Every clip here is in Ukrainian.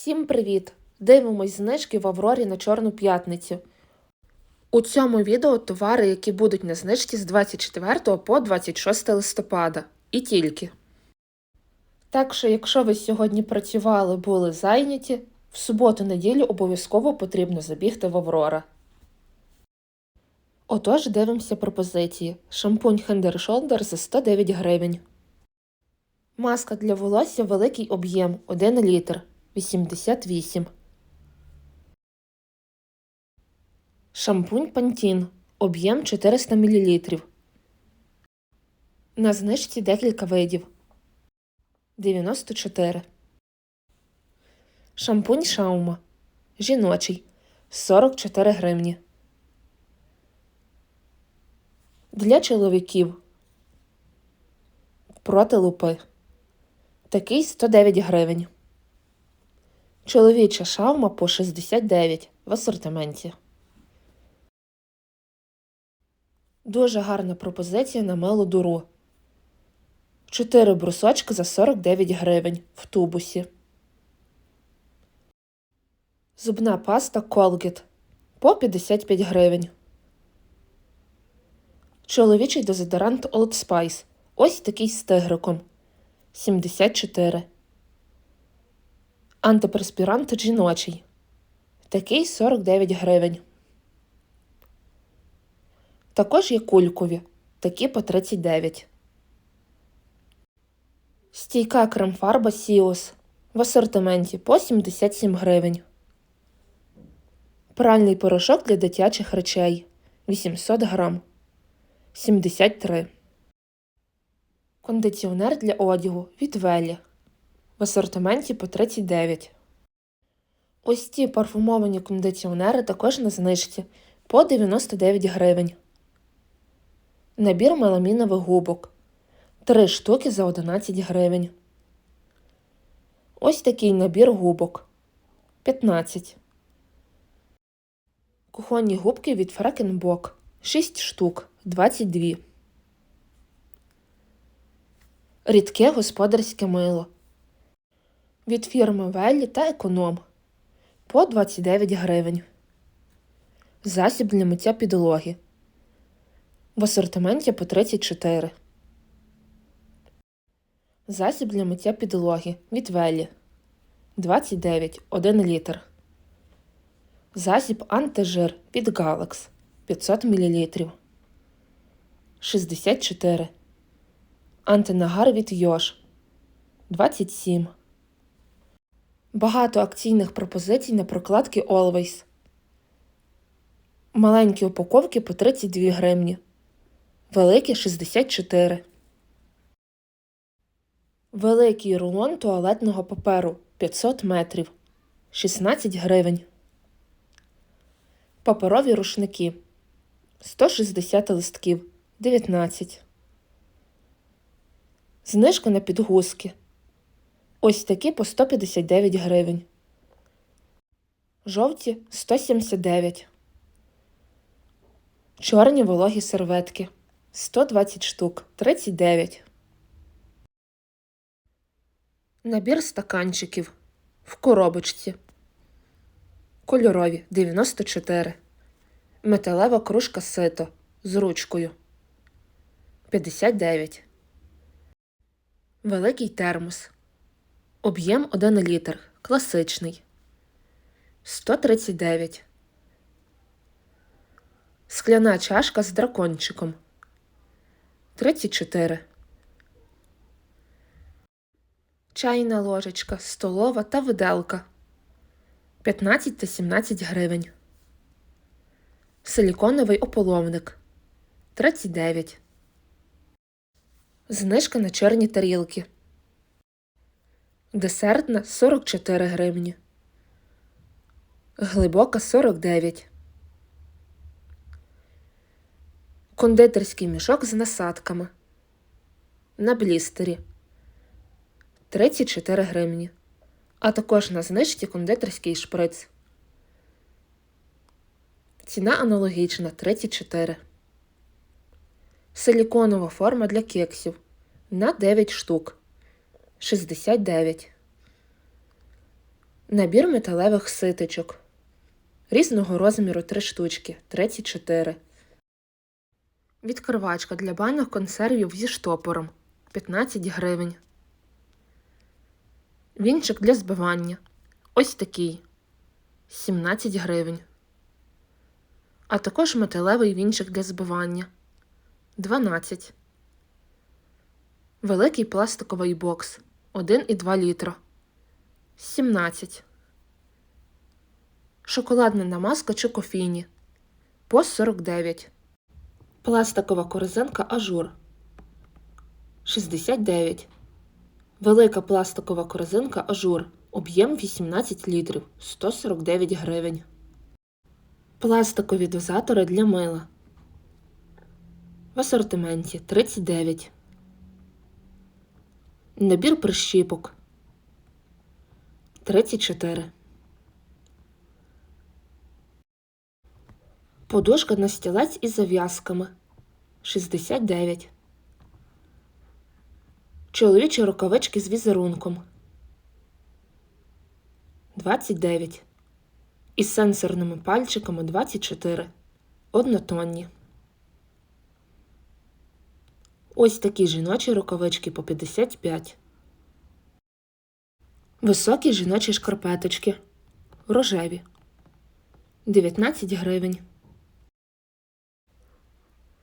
Всім привіт! Дивимось знижки в Аврорі на Чорну п'ятницю. У цьому відео товари, які будуть на знижці з 24 по 26 листопада. І тільки. Так що, якщо ви сьогодні працювали, були зайняті, в суботу-неділю обов'язково потрібно забігти в Аврора. Отож, дивимося пропозиції. Шампунь Head Shoulder за 109 гривень. Маска для волосся великий об'єм 1 літр 88. Шампунь Пантін об'єм 400 мл. На знижці декілька видів 94. Шампунь Шаума жіночий 44 гривні. Для чоловіків проти лупи. Такий 109 гривень. Чоловіча шавма по 69 в асортименті. Дуже гарна пропозиція на милу дуру. 4 брусочки за 49 гривень в тубусі. Зубна паста Colgate по 55 гривень. Чоловічий дезодорант Old Spice. Ось такий з тигриком. 74. Антиперспірант жіночий. Такий 49 гривень. Також є кулькові. Такі по 39. Стійка крем-фарба Сіос в асортименті по 77 гривень. Пральний порошок для дитячих речей 800 грам 73. Кондиціонер для одягу від Велі в асортименті по 39. Ось ці парфумовані кондиціонери також на знижці по 99 гривень. Набір меламінових губок 3 штуки за 11 гривень. Ось такий набір губок 15. Кухонні губки від Фрекенбок 6 штук 22. Рідке господарське мило від фірми Веллі та Економ по 29 гривень. Засіб для миття підлоги в асортименті по 34. Засіб для миття підлоги від Веллі 29 1 літр. Засіб антижир від Галакс 500 мл 64. Антинагар від Йош 27. Багато акційних пропозицій на прокладки Always. Маленькі упаковки по 32 гривні. Великі 64. Великий рулон туалетного паперу 500 метрів 16 гривень. Паперові рушники 160 листків 19. Знижка на підгузки. Ось такі по 159 гривень. Жовті 179. Чорні вологі серветки 120 штук 39. Набір стаканчиків в коробочці. Кольорові 94. Металева кружка сито з ручкою 59. Великий термос. Об'єм 1 літр. Класичний 139. Скляна чашка з дракончиком 34. Чайна ложечка, столова та виделка 15 та 17 гривень. Силіконовий ополовник 39. Знижка на чорні тарілки. Десертна 44 гривні. Глибока 49. Кондитерський мішок з насадками. На блістері 34 гривні. А також на знижці кондитерський шприц. Ціна аналогічна 34. Силіконова форма для кексів на 9 штук 69. Набір металевих ситочок. Різного розміру 3 штучки 34. Відкривачка для банок консервів зі штопором 15 гривень. Вінчик для збивання. Ось такий 17 гривень. А також металевий вінчик для збивання 12. Великий пластиковий бокс 1,2 літра 17. Шоколадна намазка чи кофійні по 49. Пластикова корзинка ажур 69. Велика пластикова корзинка ажур. Об'єм 18 літрів 149 гривень. Пластикові дозатори для мила. В асортименті 39. Набір прищіпок 34. Подушка на стілець із зав'язками 69. Чоловічі рукавички з візерунком 29. Із сенсорними пальчиками 24. Однотонні. Ось такі жіночі рукавички по 55. Високі жіночі шкарпеточки. Рожеві. 19 гривень.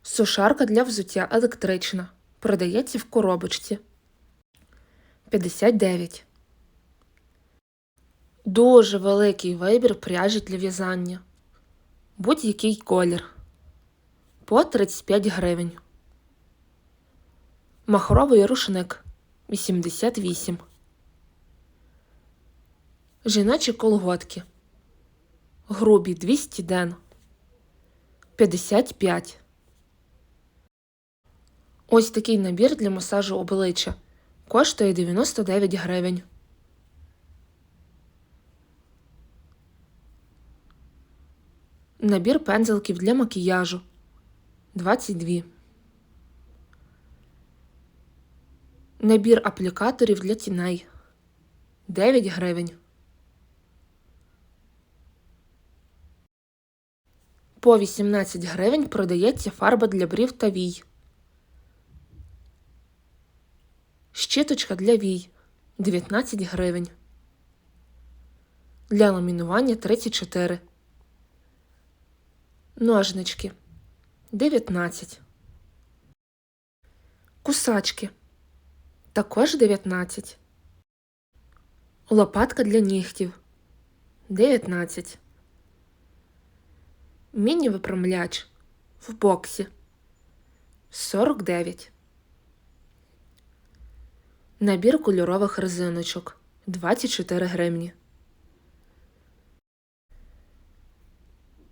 Сушарка для взуття електрична. Продається в коробочці. 59. Дуже великий вибір пряжі для в'язання. Будь-який колір. По 35 гривень. Махровий рушник 88. Жіночі колготки. Грубі 200 ден. 55. Ось такий набір для масажу обличчя. Коштує 99 гривень. Набір пензелків для макіяжу 22. Набір аплікаторів для тіней 9 гривень. По 18 гривень продається фарба для брів та вій. Щіточка для вій 19 гривень. Для ламінування 34. Ножнички 19. Кусачки також 19. Лопатка для нігтів 19. Міні-випрямляч в боксі 49. Набір кольорових резиночок 24 гривні.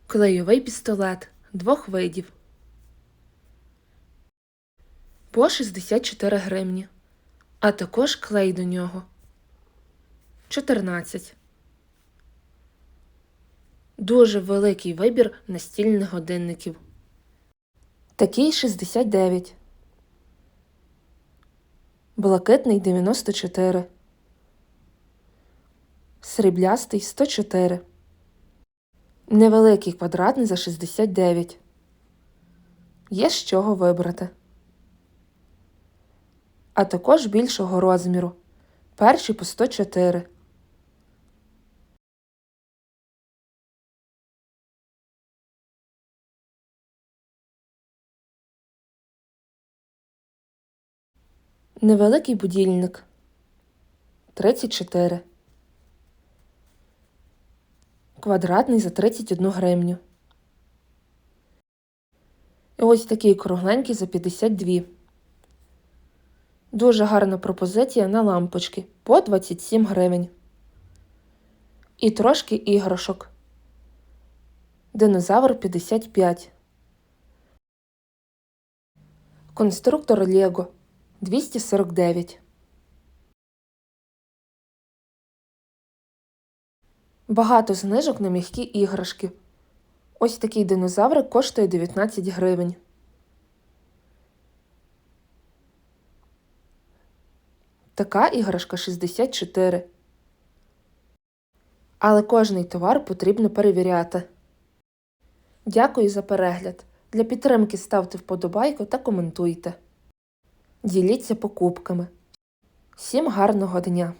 Клейовий пістолет двох видів по 64 гривні, а також клей до нього 14. Дуже великий вибір настільних годинників. Такий 69. Блакитний 94. Сріблястий 104. Невеликий квадратний за 69. Є з чого вибрати. А також більшого розміру. Перший по 104. Невеликий будильник 34. Квадратний за 31 гривню. І ось такий кругленький за 52. Дуже гарна пропозиція на лампочки по 27 гривень. І трошки іграшок. Динозавр 55. Конструктор Лего 249. Багато знижок на м'які іграшки. Ось такий динозаврик коштує 19 гривень. Така іграшка 64. Але кожний товар потрібно перевіряти. Дякую за перегляд. Для підтримки ставте вподобайку та коментуйте. Діліться покупками. Всім гарного дня!